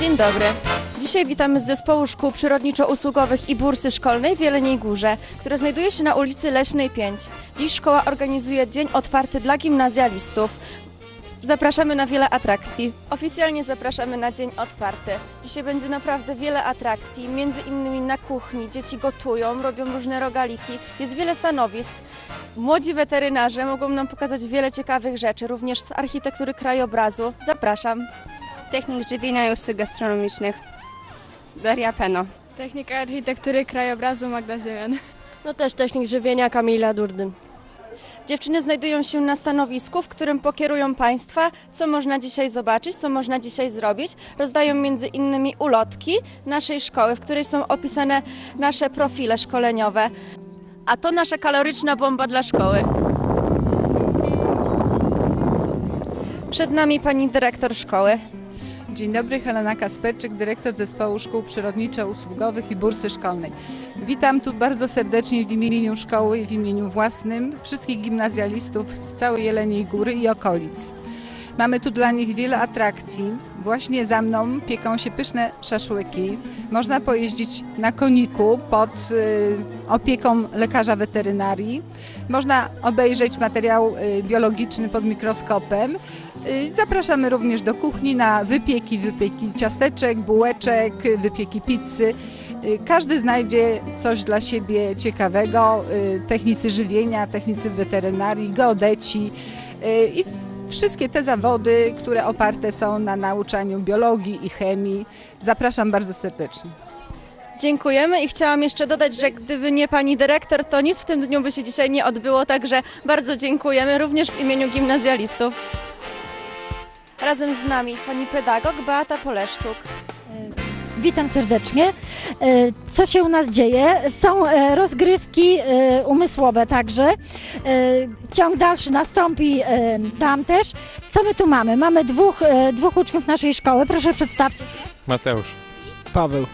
Dzień dobry. Dzisiaj witamy z zespołu szkół przyrodniczo-usługowych i bursy szkolnej w Jeleniej Górze, które znajduje się na ulicy Leśnej 5. Dziś szkoła organizuje dzień otwarty dla gimnazjalistów. Zapraszamy na wiele atrakcji. Oficjalnie zapraszamy na dzień otwarty. Dzisiaj będzie naprawdę wiele atrakcji, między innymi na kuchni. Dzieci gotują, robią różne rogaliki, jest wiele stanowisk. Młodzi weterynarze mogą nam pokazać wiele ciekawych rzeczy, również z architektury krajobrazu. Zapraszam. Technik żywienia i usług gastronomicznych. Daria Peno. Technika architektury krajobrazu Magda Ziemian. No też technik żywienia Kamila Durdyn. Dziewczyny znajdują się na stanowisku, w którym pokierują Państwa, co można dzisiaj zobaczyć, co można dzisiaj zrobić. Rozdają między innymi ulotki naszej szkoły, w której są opisane nasze profile szkoleniowe. A to nasza kaloryczna bomba dla szkoły. Przed nami pani dyrektor szkoły. Dzień dobry, Helena Kasperczyk, dyrektor Zespołu Szkół Przyrodniczo-Usługowych i Bursy Szkolnej. Witam tu bardzo serdecznie w imieniu szkoły i w imieniu własnym wszystkich gimnazjalistów z całej Jeleniej Góry i okolic. Mamy tu dla nich wiele atrakcji. Właśnie za mną pieką się pyszne szaszłyki. Można pojeździć na koniku pod y, opieką lekarza weterynarii. Można obejrzeć materiał y, biologiczny pod mikroskopem. Y, Zapraszamy również do kuchni na wypieki, wypieki ciasteczek, bułeczek, wypieki pizzy. Każdy znajdzie coś dla siebie ciekawego. Technicy żywienia, technicy weterynarii, geodeci i wszystkie te zawody, które oparte są na nauczaniu biologii i chemii. Zapraszam bardzo serdecznie. Dziękujemy i chciałam jeszcze dodać, że gdyby nie pani dyrektor, to nic w tym dniu by się dzisiaj nie odbyło, także bardzo dziękujemy również w imieniu gimnazjalistów. Razem z nami pani pedagog Beata Poleszczuk. Witam serdecznie. E, Co się u nas dzieje? Są e, rozgrywki e, umysłowe także. Ciąg dalszy nastąpi tam też. Co my tu mamy? Mamy dwóch, dwóch uczniów naszej szkoły. Proszę przedstawcie się. Mateusz. Paweł.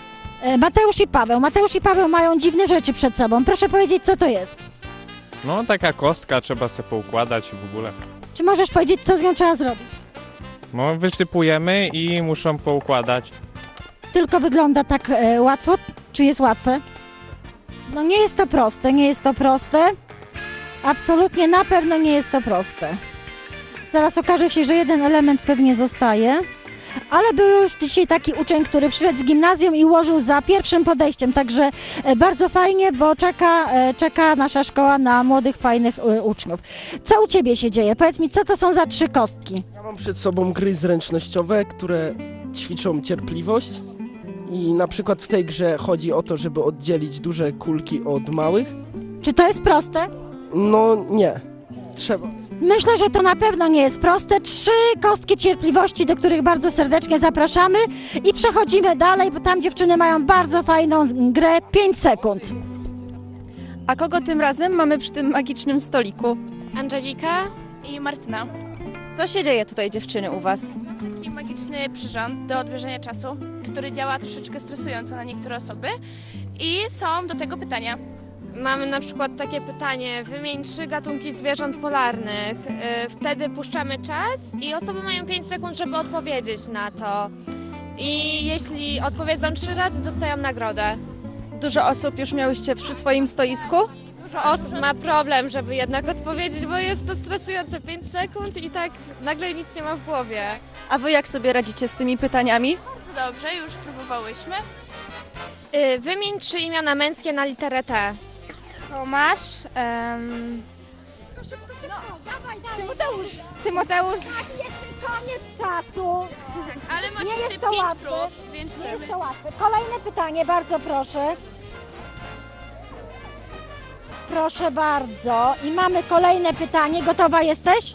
Mateusz i Paweł. Mateusz i Paweł mają dziwne rzeczy przed sobą. Proszę powiedzieć, co to jest. No taka kostka, trzeba sobie poukładać w ogóle. Czy możesz powiedzieć, co z nią trzeba zrobić? No wysypujemy i muszą poukładać. Tylko wygląda tak e, łatwo. Czy jest łatwe? No nie jest to proste, nie jest to proste. Absolutnie na pewno nie jest to proste. Zaraz okaże się, że jeden element pewnie zostaje. Ale był już dzisiaj taki uczeń, który przyszedł z gimnazjum i ułożył za pierwszym podejściem, także e, bardzo fajnie, bo czeka, e, czeka nasza szkoła na młodych, fajnych e, uczniów. Co u Ciebie się dzieje? Powiedz mi, co to są za trzy kostki? Ja mam przed sobą gry zręcznościowe, które ćwiczą cierpliwość. I na przykład w tej grze chodzi o to, żeby oddzielić duże kulki od małych. Czy to jest proste? No nie. Trzeba. Myślę, że to na pewno nie jest proste. Trzy kostki cierpliwości, do których bardzo serdecznie zapraszamy i przechodzimy dalej, bo tam dziewczyny mają bardzo fajną grę 5 sekund. A kogo tym razem mamy przy tym magicznym stoliku? Angelika i Martyna. Co się dzieje tutaj dziewczyny u Was? Taki magiczny przyrząd do odmierzenia czasu, który działa troszeczkę stresująco na niektóre osoby. I są do tego pytania. Mamy na przykład takie pytanie, wymień trzy gatunki zwierząt polarnych. Yy, Wtedy puszczamy czas i osoby mają 5 sekund, żeby odpowiedzieć na to. I jeśli odpowiedzą trzy razy, dostają nagrodę. Dużo osób już miałyście przy swoim stoisku? Dużo osób ma problem, żeby jednak odpowiedzieć, bo jest to stresujące 5 sekund i tak nagle nic nie ma w głowie. A Wy jak sobie radzicie z tymi pytaniami? Dobrze, już próbowałyśmy. Yy, Wymień trzy imiona męskie na literę T. Tomasz, um, Tymoteusz, Tymoteusz, jeszcze koniec czasu. ale masz Nie jeszcze jest to pięć łatwe. prób, więc Nie nie jest to łatwe. Kolejne pytanie, bardzo proszę. Proszę bardzo. I mamy kolejne pytanie. Gotowa jesteś?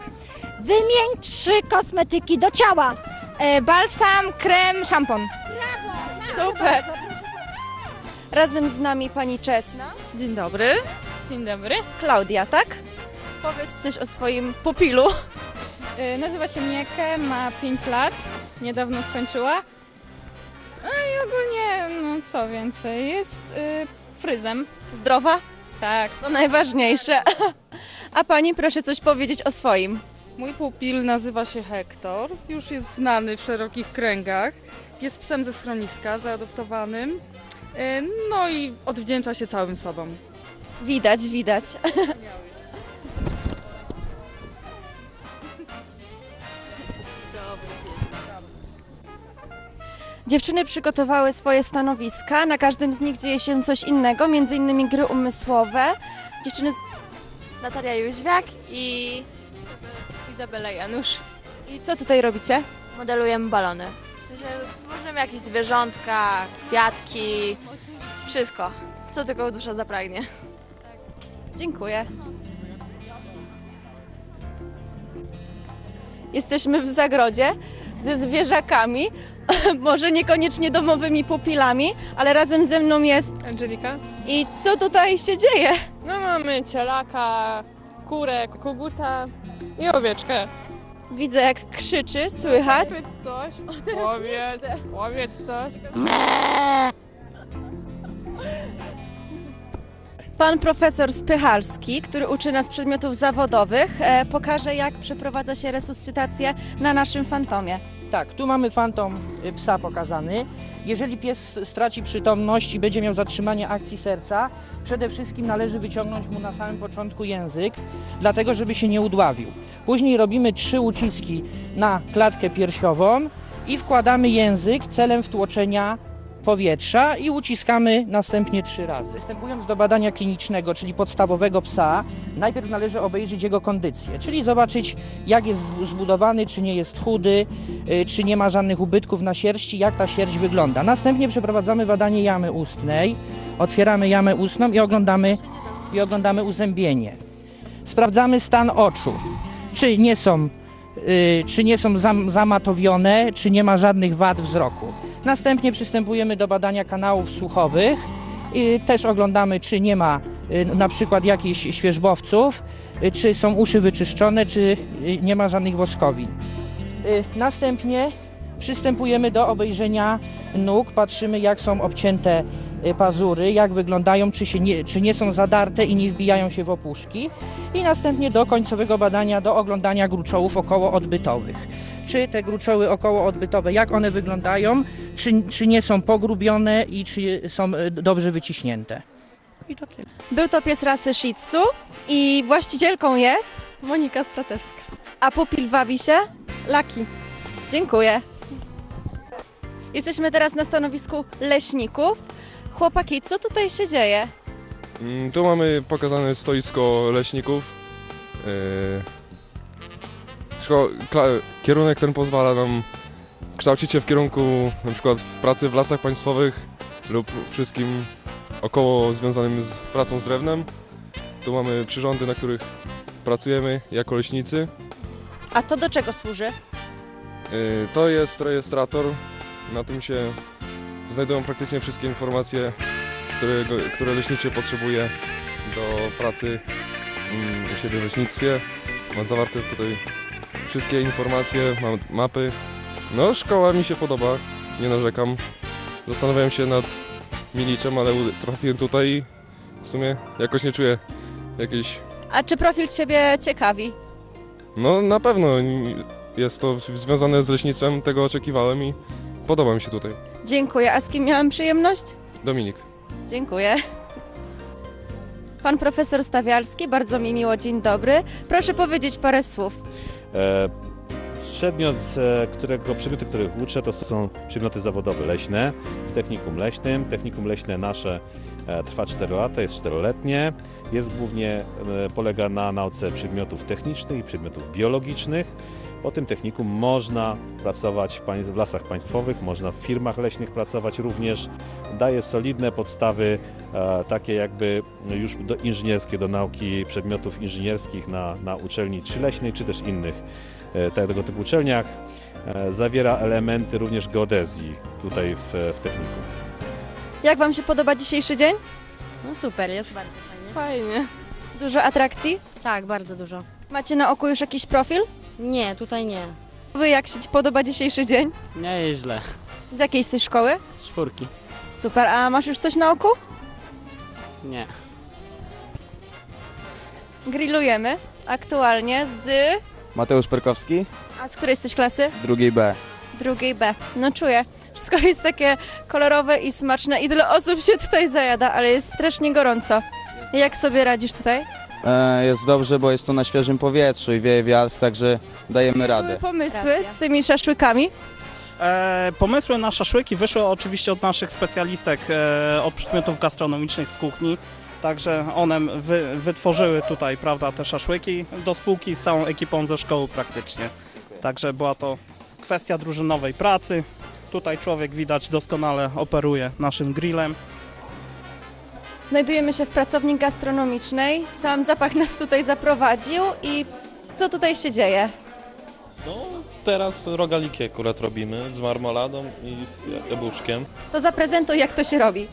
Wymień trzy kosmetyki do ciała. E, balsam, krem, szampon. Super! Razem z nami pani Czesna. Dzień dobry. Dzień dobry. Klaudia, tak? Powiedz coś o swoim pupilu. E, nazywa się Mieke, ma 5 lat, niedawno skończyła. No i ogólnie, no co więcej, jest y, fryzem. Zdrowa? Tak. To najważniejsze. A pani proszę coś powiedzieć o swoim. Mój pupil nazywa się Hektor, już jest znany w szerokich kręgach. Jest psem ze schroniska, zaadoptowanym. E, No i odwdzięcza się całym sobą. Widać, widać. Dziewczyny przygotowały swoje stanowiska. Na każdym z nich dzieje się coś innego, między innymi gry umysłowe. Dziewczyny z... Natalia Jóźwiak i Izabela Janusz. I co tutaj robicie? Modelujemy balony. W sensie tworzymy jakieś zwierzątka, kwiatki, wszystko, co tylko dusza zapragnie. Dziękuję. Jesteśmy w zagrodzie ze zwierzakami, może niekoniecznie domowymi pupilami, ale razem ze mną jest. Angelika? I co tutaj się dzieje? No mamy cielaka, kurę, koguta i owieczkę. Widzę, jak krzyczy, słychać. Łowiec coś, łowiec, łowiec coś. Pan profesor Spychalski, który uczy nas przedmiotów zawodowych, e, pokaże, jak przeprowadza się resuscytację na naszym fantomie. Tak, tu mamy fantom y, psa pokazany. Jeżeli pies straci przytomność i będzie miał zatrzymanie akcji serca, przede wszystkim należy wyciągnąć mu na samym początku język, dlatego żeby się nie udławił. Później robimy trzy uciski na klatkę piersiową i wkładamy język celem wtłoczenia powietrza i uciskamy następnie trzy razy. Przystępując do badania klinicznego, czyli podstawowego psa, najpierw należy obejrzeć jego kondycję, czyli zobaczyć jak jest zbu- zbudowany, czy nie jest chudy, y, czy nie ma żadnych ubytków na sierści, jak ta sierść wygląda. Następnie przeprowadzamy badanie jamy ustnej, otwieramy jamę ustną i oglądamy, i oglądamy uzębienie. Sprawdzamy stan oczu, czy nie są, y, czy nie są zam, zamatowione, czy nie ma żadnych wad wzroku. Następnie przystępujemy do badania kanałów słuchowych i też oglądamy, czy nie ma y, na przykład jakichś świeżbowców, y, czy są uszy wyczyszczone, czy y, nie ma żadnych woskowin. Następnie przystępujemy do obejrzenia nóg, patrzymy jak są obcięte pazury, jak wyglądają, czy, się nie, czy nie są zadarte i nie wbijają się w opuszki. I następnie do końcowego badania, do oglądania gruczołów okołoodbytowych. Czy te gruczoły okołoodbytowe, jak one wyglądają, czy, czy nie są pogrubione i czy są y, dobrze wyciśnięte. I to tyle. Był to pies rasy Shih Tzu i właścicielką jest, Monika Stracewska. a pupil wabi się? Laki. Dziękuję. Jesteśmy teraz na stanowisku leśników. Chłopaki, co tutaj się dzieje? Mm, Tu mamy pokazane stoisko leśników. Yy, Kierunek ten pozwala nam kształcić się w kierunku na przykład w pracy w lasach państwowych lub wszystkim około związanym z pracą z drewnem. Tu mamy przyrządy, na których pracujemy jako leśnicy. A to do czego służy? Yy, To jest rejestrator. Na tym się znajdują praktycznie wszystkie informacje, które, które leśniczy potrzebuje do pracy mm, u siebie w leśnictwie. Mam zawarte tutaj wszystkie informacje, mam mapy. No, szkoła mi się podoba, nie narzekam. Zastanawiałem się nad Miliczem, ale trafiłem tutaj i w sumie jakoś nie czuję jakiejś... A czy profil Ciebie ciekawi? No, na pewno jest to związane z leśnictwem, tego oczekiwałem i podoba mi się tutaj. Dziękuję. A z kim miałam przyjemność? Dominik. Dziękuję. Pan profesor Stawialski, bardzo mi miło, dzień dobry. Proszę powiedzieć parę słów. E, Przedmiot, e, którego, przedmioty, których uczę, to są przedmioty zawodowe leśne w technikum leśnym. Technikum leśne nasze e, trwa 4 lata, jest 4-letnie. Jest głównie, e, polega na nauce przedmiotów technicznych i przedmiotów biologicznych. Po tym technikum można pracować w lasach państwowych, można w firmach leśnych pracować również. Daje solidne podstawy, e, takie jakby już do inżynierskie, do nauki przedmiotów inżynierskich na, na uczelni czy leśnej, czy też innych e, tego typu uczelniach. E, Zawiera elementy również geodezji tutaj w, w technikum. Jak Wam się podoba dzisiejszy dzień? No super, jest bardzo fajnie. Fajnie. Dużo atrakcji? Tak, bardzo dużo. Macie na oku już jakiś profil? Nie, tutaj nie. Wy jak się podoba dzisiejszy dzień? Nie jest źle. Z jakiej jesteś szkoły? Z czwórki. Super, a masz już coś na oku? Nie. Grillujemy aktualnie z Mateusz Perkowski, A z której jesteś klasy? drugiej B. Drugiej B. No czuję. Wszystko jest takie kolorowe i smaczne i tyle osób się tutaj zajada, ale jest strasznie gorąco. Jak sobie radzisz tutaj? E, jest dobrze, bo jest to na świeżym powietrzu i wieje wiatr, także dajemy radę. pomysły z tymi szaszłykami? E, pomysły na szaszłyki wyszły oczywiście od naszych specjalistek e, od przedmiotów gastronomicznych z kuchni. Także one wy, wytworzyły tutaj prawda, te szaszłyki do spółki z całą ekipą ze szkoły praktycznie. Także była to kwestia drużynowej pracy. Tutaj człowiek widać doskonale operuje naszym grillem. Znajdujemy się w pracowni gastronomicznej. Sam zapach nas tutaj zaprowadził i co tutaj się dzieje? No, teraz rogaliki akurat robimy z marmoladą i z jabłuszkiem. To zaprezentuj, jak to się robi.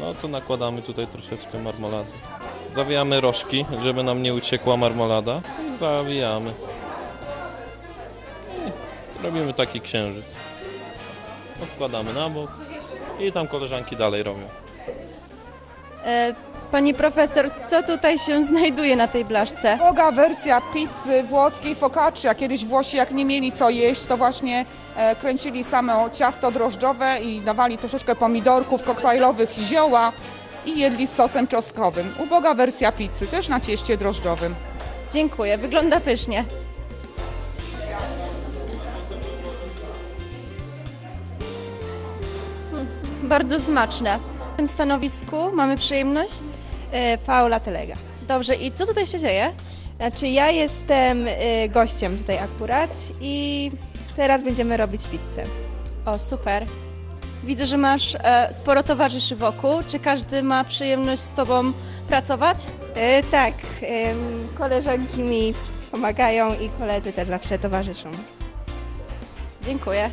No to nakładamy tutaj troszeczkę marmolady. Zawijamy rożki, żeby nam nie uciekła marmolada i zawijamy. I robimy taki księżyc. Odkładamy na bok i tam koleżanki dalej robią. E, pani profesor, co tutaj się znajduje na tej blaszce? Boga wersja pizzy włoskiej focaccia. Kiedyś Włosi jak nie mieli co jeść, to właśnie e, kręcili samo ciasto drożdżowe i dawali troszeczkę pomidorków koktajlowych, zioła i jedli z sosem czosnkowym. Uboga wersja pizzy, też na cieście drożdżowym. Dziękuję, wygląda pysznie. Hmm, Bardzo smaczne. W tym stanowisku mamy przyjemność. Paula Telega. Dobrze, i co tutaj się dzieje? Znaczy ja jestem y, gościem tutaj akurat i teraz będziemy robić pizzę. O, super. Widzę, że masz e, sporo towarzyszy wokół. Czy każdy ma przyjemność z Tobą pracować? Tak, ym, koleżanki mi pomagają i koledzy też zawsze towarzyszą. Dziękuję.